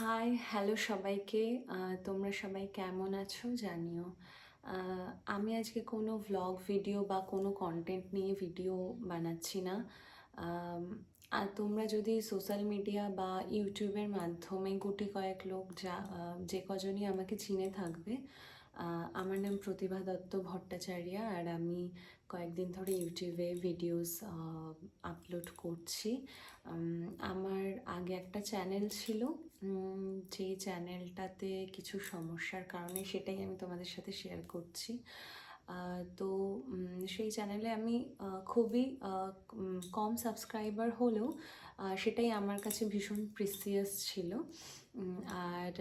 Hi hello সবাইকে। তোমরা সবাই কেমন আছো জানিও। আমি আজকে কোনো ভ্লগ ভিডিও বা কোনো কন্টেন্ট নিয়ে ভিডিও বানাচ্ছি না। আর তোমরা যদি সোশ্যাল মিডিয়া বা ইউটিউবের মাধ্যমে গুটি কয়েক লোক যা যে কজনই আমাকে চিনে থাকবে আমার নাম প্রতিভা দত্ত ভট্টাচার্য আর আমি কয়েকদিন ধরে ইউটিউবে ভিডিওস আপলোড করছি। আমার আগে একটা চ্যানেল ছিল। যেই চ্যানেলটাতে কিছু সমস্যার কারণে সেটাই আমি তোমাদের সাথে শেয়ার করছি। তো সেই চ্যানেলে আমি খুবই কম সাবস্ক্রাইবার হলেও সেটাই আমার কাছে ভীষণ প্রিসিয়াস ছিল। আর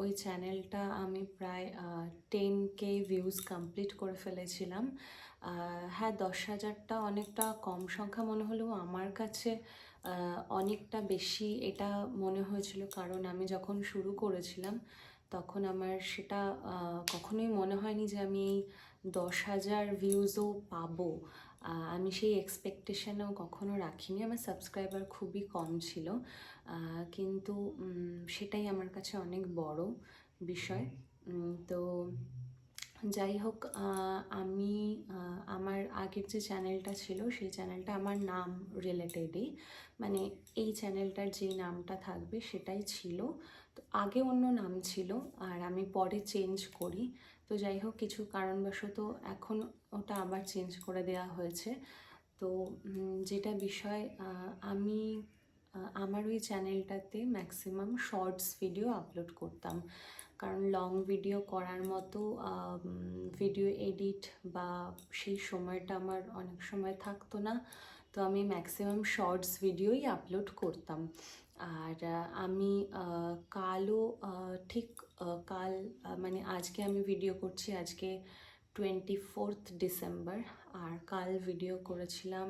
ওই চ্যানেলটা আমি প্রায় টেন কে ভিউজ কমপ্লিট করে ফেলেছিলাম। হ্যাঁ দশ হাজারটা অনেকটা কম সংখ্যা মনে হলেও আমার কাছে অনেকটা বেশি এটা মনে হয়েছিল। কারণ আমি যখন শুরু করেছিলাম, তখন আমার সেটা কখনোই মনে হয়নি যে আমি এই দশ হাজার ভিউজও পাবো। আমি সেই এক্সপেকটেশনও কখনো রাখিনি। আমার সাবস্ক্রাইবার খুবই কম ছিল। কিন্তু সেটাই আমার কাছে অনেক বড় বিষয়। তো যাই হোক আমি আমার আগের যে চ্যানেলটা ছিল, সেই চ্যানেলটা আমার নাম রিলেটেডই মানে এই চ্যানেলটার যে নামটা থাকবে সেটাই ছিল। তো আগে অন্য নাম ছিল আর আমি পরে চেঞ্জ করি। তো যাই হোক, কিছু কারণবশত এখন ওটা আবার চেঞ্জ করে দেওয়া হয়েছে। তো যেটা বিষয় আমি আমার ওই চ্যানেলটাতে ম্যাক্সিমাম শর্টস ভিডিও আপলোড করতাম। কারণ লং ভিডিও করার মতো ভিডিও এডিট বা সেই সময়টা আমার অনেক সময় থাকতো না। তো আমি ম্যাক্সিমাম শর্টস ভিডিওই আপলোড করতাম। আর আমি কালও ঠিক কাল মানে আজকে আমি ভিডিও করছি আজকে টোয়েন্টি ফোর্থ ডিসেম্বর আর কাল ভিডিও করেছিলাম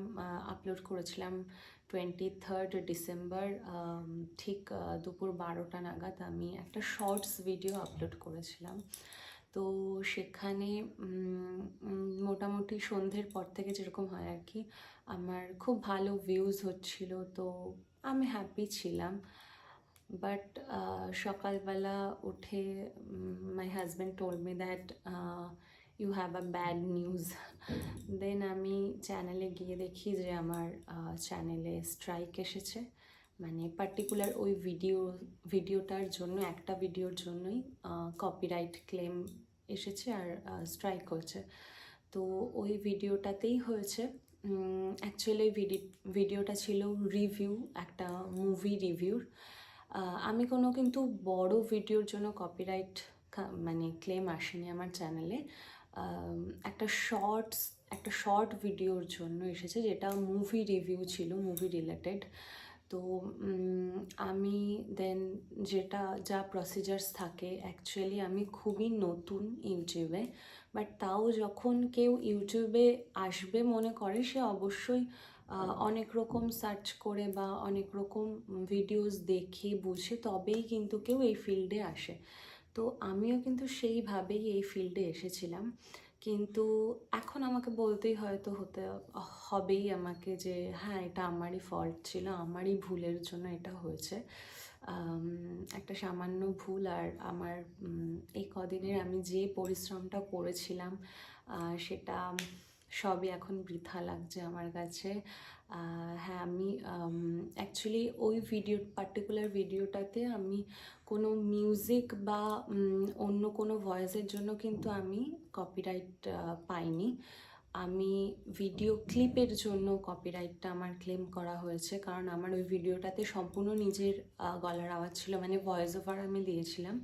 আপলোড করেছিলাম টোয়েন্টি থার্ড ডিসেম্বর ঠিক দুপুর বারোটা নাগাদ আমি একটা শর্টস ভিডিও আপলোড করেছিলাম। তো সেখানে মোটামুটি সন্ধ্যের পর থেকে যেরকম হয় আর কি, আমার খুব ভালো ভিউজ হচ্ছিল, তো আমি হ্যাপি ছিলাম। বাট সকালবেলা উঠে my husband told me that you have a bad news then আমি চ্যানেলে গিয়ে দেখি যে আমার চ্যানেলে স্ট্রাইক এসেছে। মানে পার্টিকুলার ওই ভিডিও ভিডিওটার জন্য, একটা ভিডিওর জন্যই কপিরাইট ক্লেম এসেছে আর স্ট্রাইক হয়েছে। তো ওই ভিডিওটাতেই হয়েছে। অ্যাকচুয়ালি ওই ভিডিওটা ছিল রিভিউ একটা মুভি রিভিউর আমি কোনো কিন্তু বড় ভিডিওর জন্য কপিরাইট মানে ক্লেম আসেনি আমার চ্যানেলে একটা শর্টস একটা শর্ট ভিডিওর জন্য এসেছে যেটা মুভি রিভিউ ছিল মুভি রিলেটেড তো আমি দেন যেটা, যা প্রসিজার্স থাকে অ্যাকচুয়ালি আমি খুবই নতুন ইউটিউবে বাট তাও যখন কেউ ইউটিউবে আসবে মনে করে, সে অবশ্যই অনেক রকম সার্চ করে বা অনেক রকম ভিডিওস দেখে, বুঝে, তবেই কিন্তু কেউ এই ফিল্ডে আসে। তো আমিও কিন্তু সেইভাবেই এই ফিল্ডে এসেছিলাম। কিন্তু এখন আমাকে বলতেই হয়তো হতে, হবেই আমাকে যে হ্যাঁ এটা আমারই ফল্ট ছিল, আমারই ভুলের জন্য এটা হয়েছে। একটা সামান্য ভুল আর আমার এই কদিনের আমি যে পরিশ্রমটা করেছিলাম সেটা সবই এখন বৃথা লাগছে আমার কাছে। হ্যাঁ আমি অ্যাকচুয়ালি ওই ভিডিও পার্টিকুলার ভিডিওটাতে আমি কোনো মিউজিক বা অন্য কোনো ভয়েসের জন্য কিন্তু আমি কপিরাইট পাইনি। আমি ভিডিও ক্লিপের জন্য কপিরাইটটা আমার ক্লেম করা হয়েছে, কারণ আমার ওই ভিডিওটাতে সম্পূর্ণ নিজের গলার আওয়াজ ছিল মানে ভয়েস ওভার আমি দিয়েছিলাম।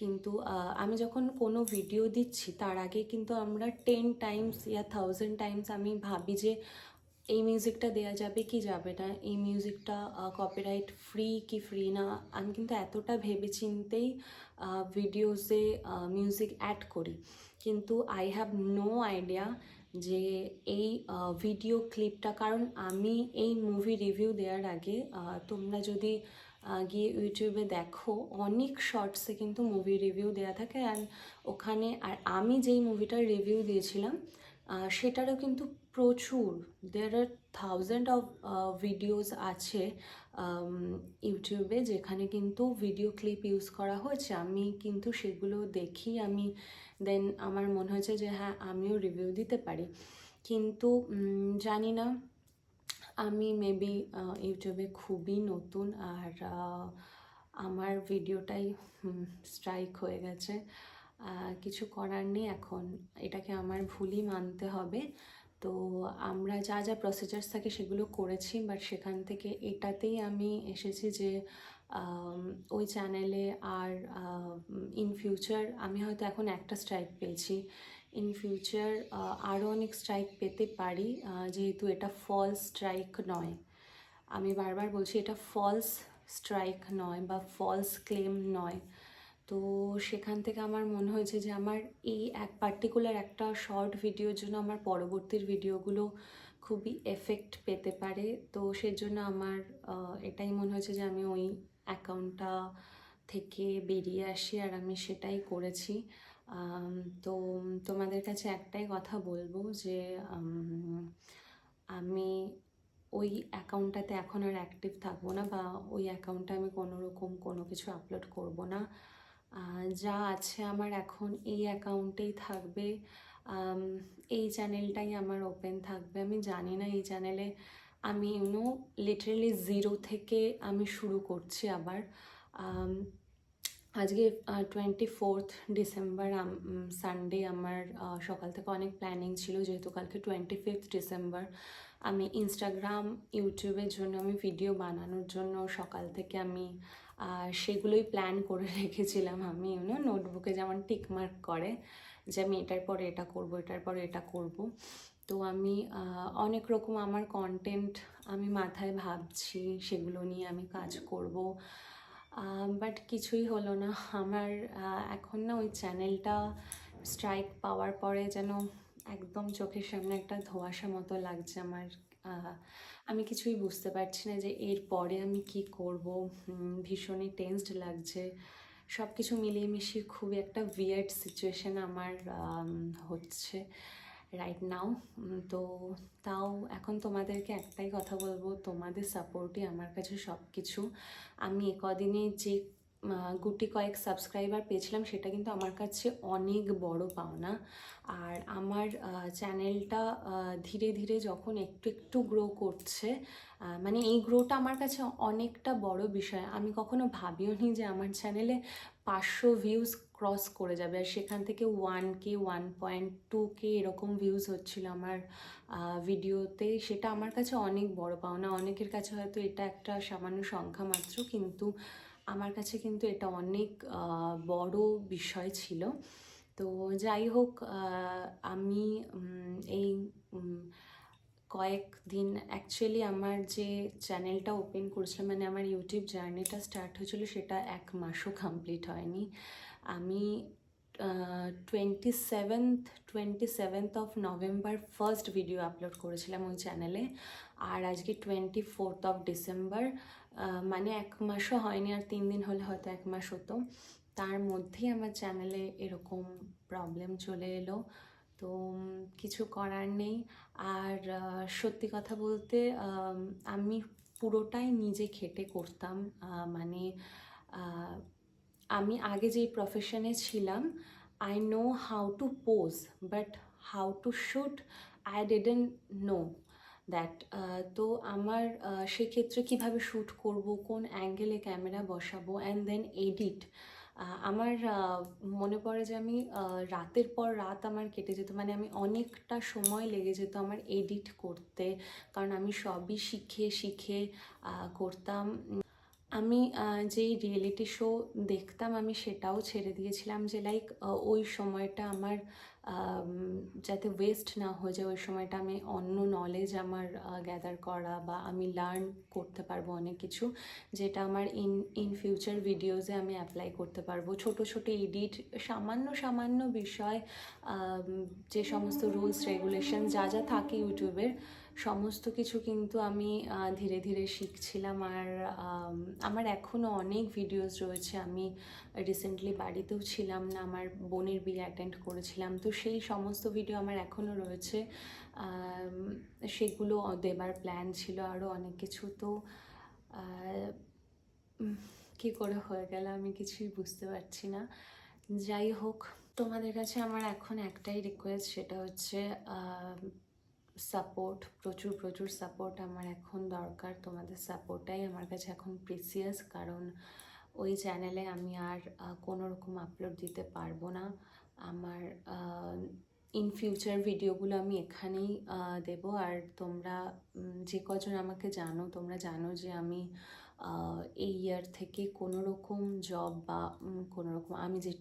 কিন্তু আমি যখন কোনো ভিডিও দিচ্ছি, তার আগে কিন্তু আমরা টেন টাইমস ইয়া থাউজেন্ড টাইমস আমি ভাবি যে এই মিউজিকটা দেওয়া যাবে কি যাবে না? এই মিউজিকটা কপিরাইট ফ্রি কি ফ্রি না? আমি কিন্তু এতটা ভেবে চিন্তেই ভিডিওসে মিউজিক অ্যাড করি। কিন্তু আই হ্যাভ নো আইডিয়া যে এই ভিডিও ক্লিপটা কারণ আমি এই মুভি রিভিউ দেওয়ার আগে তোমরা যদি গিয়ে ইউটিউবে দেখো, অনেক শর্টসে কিন্তু মুভি রিভিউ দেওয়া থাকে। অ্যান্ড ওখানে, আর আমি যেই মুভিটার রিভিউ দিয়েছিলাম সেটারও কিন্তু প্রচুর। দের আর থাউজেন্ড অফ ভিডিওস আছে ইউটিউবে যেখানে কিন্তু ভিডিও ক্লিপ ইউজ করা হয়েছে। আমি কিন্তু সেগুলো দেখি, আমি দেন আমার মনে হয়েছে যে হ্যাঁ আমিও রিভিউ দিতে পারি। কিন্তু জানি না, আমি মেবি ইউটিউবে খুবই নতুন আর আমার ভিডিওটাই স্ট্রাইক হয়ে গেছে। কিছু করার নেই এখন। এটাকে আমার ভুলই মানতে হবে। তো আমরা যা যা প্রসিজার্স থাকে সেগুলো করেছি বাট সেখান থেকে এটাতেই আমি এসেছি যে ওই চ্যানেলে আর ইন ফিউচার আমি হয়তো এখন একটা স্ট্রাইক পেয়েছি। ইন ফিউচার আরও অনেক স্ট্রাইক পেতে পারি যেহেতু এটা ফলস স্ট্রাইক নয়। আমি বারবার বলছি এটা ফলস স্ট্রাইক নয় বা ফলস ক্লেম নয়। তো সেখান থেকে আমার মনে হয়েছে যে আমার এই এক পার্টিকুলার একটা শর্ট ভিডিওর জন্য আমার পরবর্তীর ভিডিওগুলো খুবই এফেক্ট পেতে পারে। তো সেজন্য আমার এটাই মনে হয়েছে যে আমি ওই অ্যাকাউন্টটা থেকে বেরিয়ে আসি আর আমি সেটাই করেছি। তো তোমাদের কাছে একটাই কথা বলব যে, আমি ওই অ্যাকাউন্টটাতে এখন আর অ্যাক্টিভ থাকব না বা ওই অ্যাকাউন্টে আমি কোনো রকম কোনো কিছু আপলোড করব না। যা আছে আমার এখন এই অ্যাকাউন্টেই থাকবে। এই চ্যানেলটাই আমার ওপেন থাকবে। আমি জানি না এই চ্যানেলে আমি ইউনো লিটারেলি জিরো থেকে আমি শুরু করছি আবার। আজকে টোয়েন্টি ফোর্থ ডিসেম্বর সানডে আমার সকাল থেকে অনেক প্ল্যানিং ছিল, যেহেতু কালকে টোয়েন্টি ফিফথ ডিসেম্বর আমি ইনস্টাগ্রাম ইউটিউবের জন্য, আমি ভিডিও বানানোর জন্য সকাল থেকে আমি আহ, সেগুলোই প্ল্যান করে রেখেছিলাম আমি ইউনো নোটবুকে যেমন টিকমার্ক করে যে আমি এটার পরে এটা করব এটার পরে এটা করব। তো আমি অনেক রকম আমার কন্টেন্ট আমি মাথায় ভাবছি সেগুলো নিয়ে আমি কাজ করব। বাট কিছুই হলো না। আমার এখন না ওই চ্যানেলটা স্ট্রাইক পাওয়ার পরে যেন একদম চোখের সামনে একটা ধোঁয়াশা মতো লাগছে আমার আমি কিছুই বুঝতে পারছি না যে এর পরে আমি কি করব। ভীষণই টেন্সড লাগছে। সব কিছু মিলিয়ে মিশিয়ে খুব একটা উইয়ার্ড সিচুয়েশান আমার হচ্ছে রাইট নাও তো তাও এখন তোমাদেরকে একটাই কথা বলব, তোমাদের সাপোর্টই আমার কাছে সব কিছু আমি কদিনে যে গুটি কয়েক সাবস্ক্রাইবার পেয়েছিলাম, সেটা কিন্তু আমার কাছে অনেক বড় পাওনা। আর আমার চ্যানেলটা ধীরে ধীরে যখন একটু একটু গ্রো করছে মানে এই গ্রোটা আমার কাছে অনেকটা বড় বিষয়। আমি কখনো ভাবিও নি যে আমার চ্যানেলে পাঁচশো ভিউজ ক্রস করে যাবে। আর সেখান থেকে one K one point two K এরকম ভিউজ হচ্ছিল আমার ভিডিওতে সেটা আমার কাছে অনেক বড় পাওনা। অনেকের কাছে হয়তো এটা একটা সামান্য সংখ্যা মাত্র, কিন্তু আমার কাছে কিন্তু এটা অনেক বড় বিষয় ছিল। তো যাই হোক আমি এই কয়েকদিন অ্যাকচুয়ালি আমার যে চ্যানেলটা ওপেন করেছিলাম মানে আমার ইউটিউব জার্নিটা স্টার্ট হয়েছিল সেটা এক মাসও কমপ্লিট হয়নি। আমি twenty seventh twenty seventh of November first video upload করেছিলাম ওই চ্যানেলে আর আজকে টোয়েন্টি ফোর্থ অফ ডিসেম্বর মানে এক মাসও হয়নি আর তিন দিন হলে হয়তো এক মাস হতো। তার মধ্যেই আমার চ্যানেলে এরকম প্রবলেম চলে এলো। তো কিছু করার নেই। আর সত্যি কথা বলতে, আমি পুরোটাই নিজে খেটে করতাম। মানে আমি আগে যেই প্রফেশনে ছিলাম I know how to pose but how to shoot I didn't know that তো আমার সেক্ষেত্রে কীভাবে শ্যুট করব, কোন অ্যাঙ্গেলে ক্যামেরা বসাবো অ্যান্ড দেন এডিট আমার মনে পড়ে যে আমি রাতের পর রাত আমার কেটে যেত মানে আমি অনেকটা সময় লেগে যেত আমার এডিট করতে, কারণ আমি সবই শিখে শিখে করতাম। আমি যেই রিয়েলিটি শো দেখতাম, আমি সেটাও ছেড়ে দিয়েছিলাম যে লাইক ওই সময়টা আমার যাতে ওয়েস্ট না হয়ে যায়, ওই সময়টা আমি অন্য নলেজ আমার গ্যাদার করা বা আমি লার্ন করতে পারব অনেক কিছু, যেটা আমার ইন ইন ফিউচার ভিডিওসে আমি অ্যাপ্লাই করতে পারব। ছোট ছোট এডিট সামান্য সামান্য বিষয় যে সমস্ত রুলস রেগুলেশন যা যা থাকে ইউটিউবের সমস্ত কিছু কিন্তু আমি ধীরে ধীরে শিখছিলাম আর আমার এখনও অনেক ভিডিওস রয়েছে। আমি রিসেন্টলি বাড়িতেও ছিলাম না, আমার বোনের বিয়ে অ্যাটেন্ড করেছিলাম। তো সেই সমস্ত ভিডিও আমার এখনও রয়েছে। সেগুলো দেবার প্ল্যান ছিল আরও অনেক কিছু। তো কি করে হয়ে গেল আমি কিছুই বুঝতে পারছি না। যাই হোক, তোমাদের কাছে আমার এখন একটাই রিকোয়েস্ট সেটা হচ্ছে সাপোর্ট প্রচুর প্রচুর সাপোর্ট আমার এখন দরকার। তোমাদের সাপোর্টটাই আমার কাছে এখন প্রিসিয়াস কারণ ওই চ্যানেলে আমি আর কোনো রকম আপলোড দিতে পারব না। আমার ইন ফিউচার ভিডিওগুলো আমি এখানেই দেবো। আর তোমরা যে কজন আমাকে জানো, তোমরা জানো যে আমি এই ইয়ার থেকে কোনো রকম জব বা কোনো রকম, আমি যে,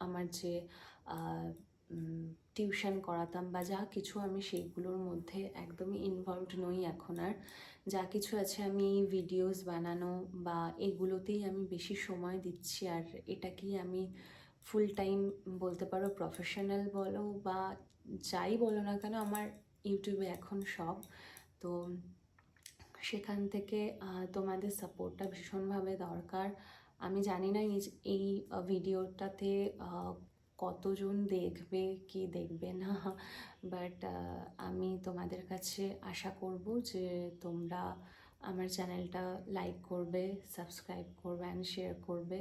আমার যে টিউশন করাতাম বা যা কিছু আমি সেইগুলোর মধ্যে একদমই ইনভলভড নই এখন আর। যা কিছু আছে আমি ভিডিওস বানানো বা এগুলোতেই আমি বেশি সময় দিচ্ছি আর এটাকেই আমি ফুল টাইম বলতে পারো প্রফেশনাল বলো বা যাই বলো না কেন আমার ইউটিউবে এখন সব। তো সেখান থেকে তোমাদের সাপোর্টটা ভীষণভাবে দরকার। আমি জানি না এই এই ভিডিওটাতে কতজন দেখবে, কি দেখবে না। বাট আমি তোমাদের কাছে আশা করব যে তোমরা আমার চ্যানেলটা লাইক করবে সাবস্ক্রাইব করবে অ্যান্ড শেয়ার করবে।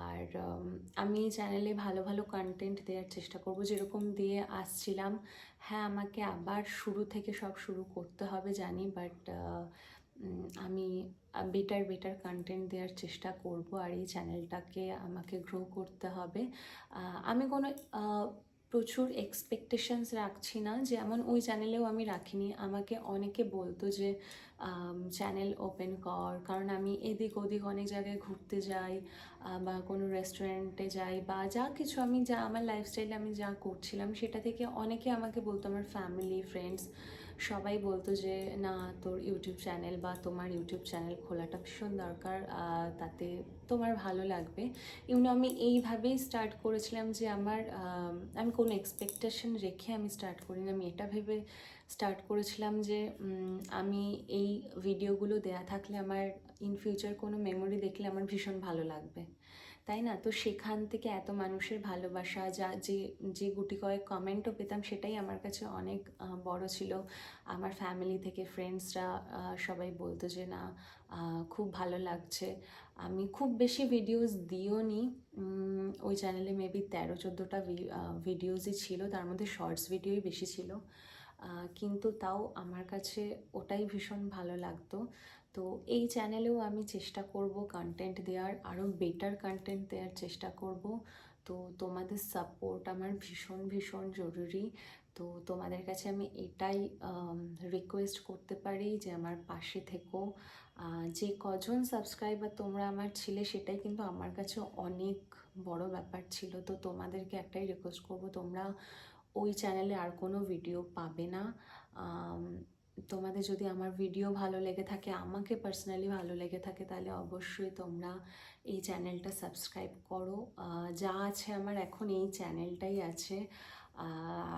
আর আমি চ্যানেলে ভালো ভালো কন্টেন্ট দেওয়ার চেষ্টা করব। যেরকম দিয়ে আসছিলাম হ্যাঁ আমাকে আবার শুরু থেকে সব শুরু করতে হবে জানি বাট আমি বেটার বেটার কন্টেন্ট দেওয়ার চেষ্টা করব আর এই চ্যানেলটাকে আমাকে গ্রো করতে হবে। আমি কোনো প্রচুর এক্সপেকটেশনস রাখছি না। যেমন ওই চ্যানেলেও আমি রাখিনি। আমাকে অনেকে বলতো যে চ্যানেল ওপেন কর। কারণ আমি এদিক ওদিক অনেক জায়গায় ঘুরতে যাই বা কোনো রেস্টুরেন্টে যাই, বা যা কিছু আমি যা, আমার লাইফস্টাইলে আমি যা করছিলাম, সেটা থেকে অনেকে আমাকে বলতো, আমার ফ্যামিলি ফ্রেন্ডস সবাই বলতো যে, না, তোর ইউটিউব চ্যানেল বা তোমার ইউটিউব চ্যানেল খোলাটা ভীষণ দরকার তাতে তোমার ভালো লাগবে। ইউনো আমি এইভাবেই স্টার্ট করেছিলাম যে, আমার আমি কোনো এক্সপেকটেশন রেখে আমি স্টার্ট করিনি। আমি এটা ভেবে স্টার্ট করেছিলাম যে আমি এই ভিডিওগুলো দেয়া থাকলে আমার ইন ফিউচার কোনো মেমোরি দেখলে আমার ভীষণ ভালো লাগবে। তাই না? তো সেখান থেকে এত মানুষের ভালোবাসা, যা, যে যে গুটি কয়েক কমেন্টও পেতাম সেটাই আমার কাছে অনেক বড় ছিল। আমার ফ্যামিলি থেকে ফ্রেন্ডসরা সবাই বলতো যে, না খুব ভালো লাগছে। আমি খুব বেশি ভিডিওস দিও নি ওই চ্যানেলে মেবি তেরো, চোদ্দোটা ভিডিওসই ছিল। তার মধ্যে শর্টস ভিডিওই বেশি ছিল। কিন্তু তাও আমার কাছে ওটাই ভীষণ ভালো লাগতো। তো এই চ্যানেলেও আমি চেষ্টা করব কন্টেন্ট দেওয়ার আরও বেটার কন্টেন্ট দেওয়ার চেষ্টা করব। তো তোমাদের সাপোর্ট আমার ভীষণ ভীষণ জরুরি। তো তোমাদের কাছে আমি এটাই রিকোয়েস্ট করতে পারি যে আমার পাশে থেকো। যে কজন সাবস্ক্রাইবার তোমরা আমার ছিলে সেটাই কিন্তু আমার কাছে অনেক বড় ব্যাপার ছিল। তো তোমাদেরকে একটাই রিকোয়েস্ট করব, তোমরা ওই চ্যানেলে আর কোনো ভিডিও পাবে না। তোমাদের যদি আমার ভিডিও ভালো লেগে থাকে, আমাকে পার্সোনালি ভালো লেগে থাকে, তাহলে অবশ্যই তোমরা এই চ্যানেলটা সাবস্ক্রাইব করো। যা আছে আমার এখন এই চ্যানেলটাই আছে।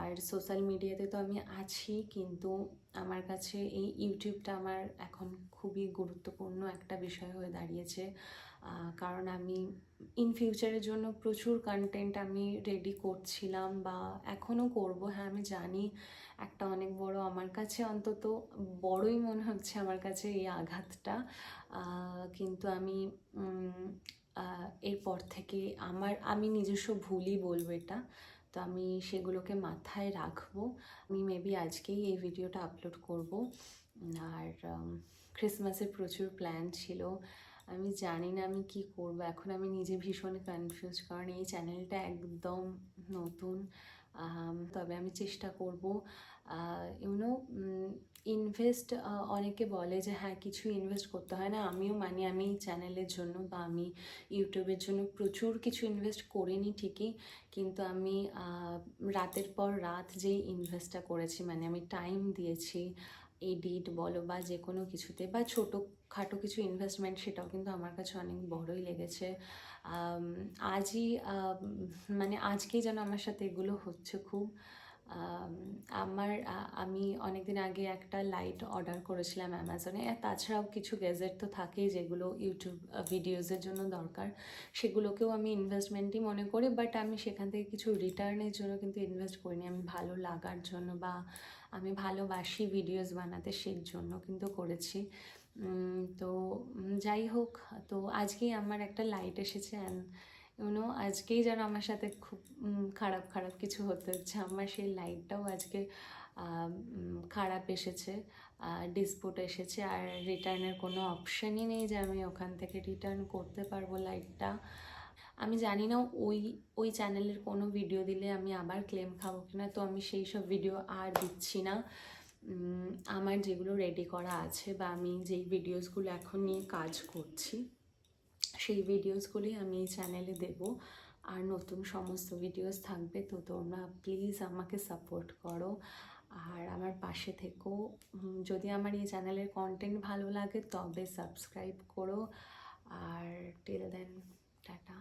আর সোশ্যাল মিডিয়াতে তো আমি আছি, কিন্তু আমার কাছে এই ইউটিউবটা আমার এখন খুবই গুরুত্বপূর্ণ একটা বিষয় হয়ে দাঁড়িয়েছে। কারণ আমি ইন ফিউচারের জন্য প্রচুর কন্টেন্ট আমি রেডি করছিলাম বা এখনও করব। হ্যাঁ আমি জানি একটা অনেক বড় আমার কাছে অন্তত বড়ই মনে হচ্ছে আমার কাছে এই আঘাতটা। কিন্তু আমি এরপর থেকে আমার, আমি নিজস্ব ভুলই বলব এটা। তো আমি সেগুলোকে মাথায় রাখব। আমি মেবি আজকেই এই ভিডিওটা আপলোড করব। আর ক্রিসমাসের প্রচুর প্ল্যান ছিল। আমি জানি না আমি কি করব। এখন আমি নিজে ভীষণ কনফিউজ কারণ এই চ্যানেলটা একদম নতুন। তবে আমি চেষ্টা করব। ইউনো ইনভেস্ট অনেকে বলে যে হ্যাঁ কিছু ইনভেস্ট করতে হয় না। আমিও মানি, আমি চ্যানেলের জন্য বা আমি ইউটিউবের জন্য প্রচুর কিছু ইনভেস্ট করিনি ঠিকই। কিন্তু আমি রাতের পর রাত যেই ইনভেস্টটা করেছি মানে আমি টাইম দিয়েছি এডিট বলো বা যে কোনো কিছুতে বা ছোটো খাটো কিছু ইনভেস্টমেন্ট সেটাও কিন্তু আমার কাছে অনেক বড়ই লেগেছে। আজই মানে আজকেই যেন আমার সাথে এগুলো হচ্ছে খুব। আমার আমি অনেকদিন আগে একটা লাইট অর্ডার করেছিলাম অ্যামাজনে আর তাছাড়াও কিছু গ্যাজেট তো থাকেই যেগুলো ইউটিউব ভিডিওসের জন্য দরকার। সেগুলোকেও আমি ইনভেস্টমেন্টই মনে করি বাট আমি সেখান থেকে কিছু রিটার্নের জন্য কিন্তু ইনভেস্ট করিনি। আমি ভালো লাগার জন্য বা আমি ভালোবাসি ভিডিওস বানাতে সেই জন্য কিন্তু করেছি। তো যাই হোক, তো আজকেই আমার একটা লাইট এসেছে অ্যান্ড ইউনো আজকেই যেন আমার সাথে খুব খারাপ খারাপ কিছু হতে হচ্ছে। আমার সেই লাইটটাও আজকে খারাপ এসেছে ডিসপুট এসেছে। আর রিটার্নের কোনো অপশানই নেই যে আমি ওখান থেকে রিটার্ন করতে পারব লাইটটা আমি জানি না ওই ওই চ্যানেলের কোনো ভিডিও দিলে আমি আবার ক্লেম খাব কিনা। তো আমি সেই সব ভিডিও আর দিচ্ছি না। আমার যেগুলো রেডি করা আছে বা আমি যেই ভিডিওসগুলো এখন নিয়ে কাজ করছি। সেই ভিডিওসগুলি আমি এই চ্যানেলে দেব। আর নতুন সমস্ত ভিডিওস থাকবে, তো তোমরা প্লিজ আমাকে সাপোর্ট করো। আর আমার পাশে থেকো। যদি আমার এই চ্যানেলের কন্টেন্ট ভালো লাগে তবে সাবস্ক্রাইব করো। আর টিল দেন টাটা।